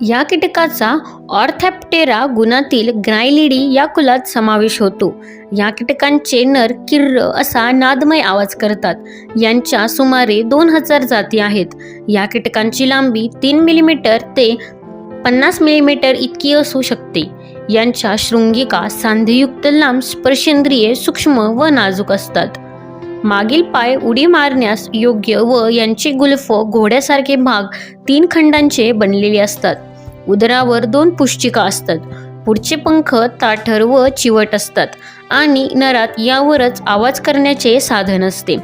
या कीटकाचा ऑर्थॅप्टेरा गुणातील ग्रायलिडी या कुलात समावेश होतो. या कीटकांचे नर किर्र असा नादमय आवाज करतात. यांच्या सुमारे दोन हजार जाती आहेत. या कीटकांची लांबी तीन मिलीमीटर ते पन्नास मिलीमीटर इतकी असू शकते. यांच्या शृंगिका सांधेयुक्त लांब स्पर्शेंद्रिये सूक्ष्म व नाजूक असतात. मागील पाय उडी मारण्यास योग्य व यांचे गुल्फ घोड्यासारखे भाग तीन खंडांचे बनलेले असतात. उदरावर दोन पुष्टिका असतात. पुढचे पंख ताठर व चिवट असतात आणि नरात यावरच आवाज करण्याचे साधन असते.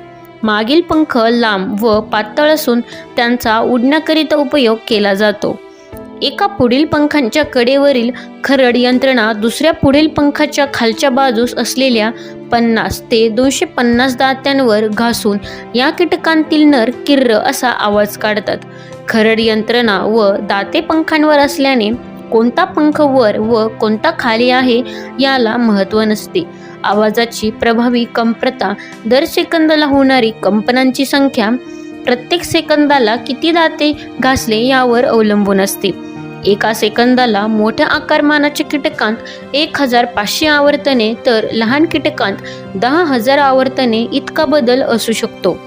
मागील पंख लांब व पातळ असून त्यांचा उडण्याकरिता उपयोग केला जातो. एका पुढील पंखांच्या कडेवरील खरड यंत्रणा दुसऱ्या पुढील पंखाच्या खालच्या बाजूस असलेल्या पन्नास ते दोनशे पन्नास दात्यांवर घासून या कीटकांतील नर किर्र असा आवाज काढतात. खरड यंत्रणा व दाते पंखांवर असल्याने कोणता पंख वर व कोणता खाली आहे याला महत्त्व नसते. आवाजाची प्रभावी कंप्रता दर सेकंदाला होणारी कंपनांची संख्या प्रत्येक सेकंदाला किती दाते घासले यावर अवलंबून असते. एका सेकंदाला मोठ्या आकारमानाच्या कीटकांत एक हजार पाचशे आवर्तने तर लहान कीटकांत दहा हजार आवर्तने इतका बदल असू शकतो.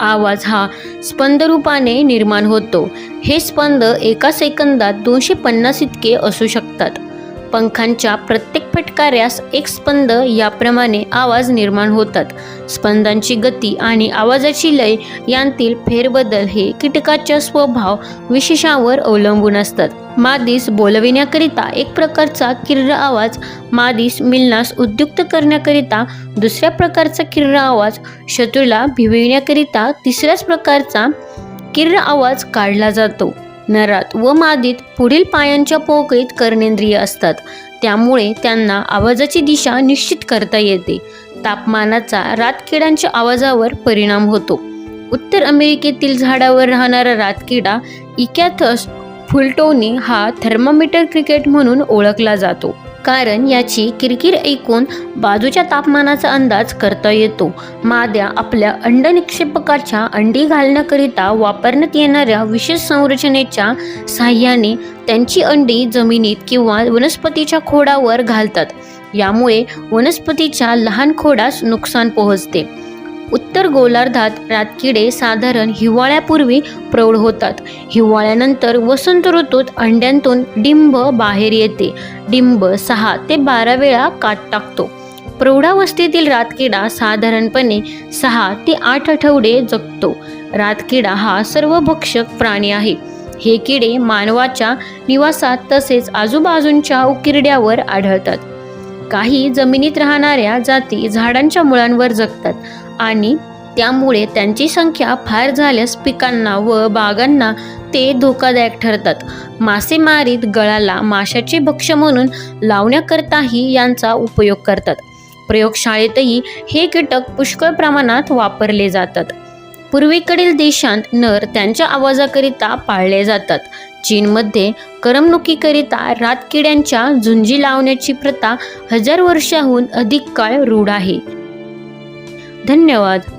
आवाज हा स्पंदरूपाने निर्माण होतो. हे स्पंद एका सेकंदात दोनशे पन्नास इतके असू शकतात. पंखांच्या प्रत्येक फटकाऱ्यास एक स्पंद याप्रमाणे आवाज निर्माण होतात. स्पंदांची गती आणि आवाजाची लय यांतील फेरबदल हे कीटकाच्या स्वभाव विशेषावर अवलंबून असतात. मादीस बोलविण्याकरिता एक प्रकारचा किर्र आवाज मादीस मिलनास उद्युक्त करण्याकरिता दुसऱ्या प्रकारचा किर्र आवाज शत्रूला भिविण्याकरिता तिसऱ्याच प्रकारचा किर्र आवाज काढला जातो. नरात व मादीत पुढील पायांच्या पोकळीत कर्णेंद्रिय असतात. त्यामुळे त्यांना आवाजाची दिशा निश्चित करता येते. तापमानाचा रातकिड्यांच्या आवाजावर परिणाम होतो. उत्तर अमेरिकेतील झाडावर राहणारा रातकिडा इकॅथस फुलटोनी हा थर्मामीटर क्रिकेट म्हणून ओळखला जातो. कारण याची किरकिर ऐकून बाजूच्या तापमानाचा अंदाज करता येतो. माद्या आपल्या अंड निक्षेपकाच्या अंडी घालण्याकरिता वापरण्यात येणाऱ्या विशेष संरचनेच्या साह्याने त्यांची अंडी जमिनीत किंवा वनस्पतीच्या खोडावर घालतात. यामुळे वनस्पतीच्या लहान खोडास नुकसान पोहोचते. उत्तर गोलार्धात रातकिडे साधारण हिवाळ्यापूर्वी प्रौढ होतात. हिवाळ्यानंतर वसंत ऋतूत अंड्यांतून डिंब बाहेर येते. डिंब सहा ते बारा वेळा काट टाकतो. प्रौढावस्थेतील रातकिडा साधारणपणे सहा ते आठ आठवडे जगतो. रातकिडा हा सर्वभक्षक प्राणी आहे. हे किडे मानवाच्या निवासात तसेच आजूबाजूंच्या उकिरड्यावर आढळतात. काही जमिनीत राहणाऱ्या जाती झाडांच्या मुळांवर जगतात. आणि त्यामुळे त्यांची संख्या फार झाल्यास पिकांना व बागांना ते धोकादायक ठरतात. मासेमारीत गळाला माशाचे भक्ष म्हणून लावण्याकरताही यांचा उपयोग करतात. प्रयोगशाळेतही हे कीटक पुष्कळ प्रमाणात वापरले जातात. पूर्वेकडील देशांत नर त्यांच्या आवाजाकरिता पाळले जातात. चीनमध्ये करमणुकीकरिता रातकिड्यांच्या झुंजी लावण्याची प्रथा हजार वर्षाहून अधिक काळ रूढ आहे. धन्यवाद.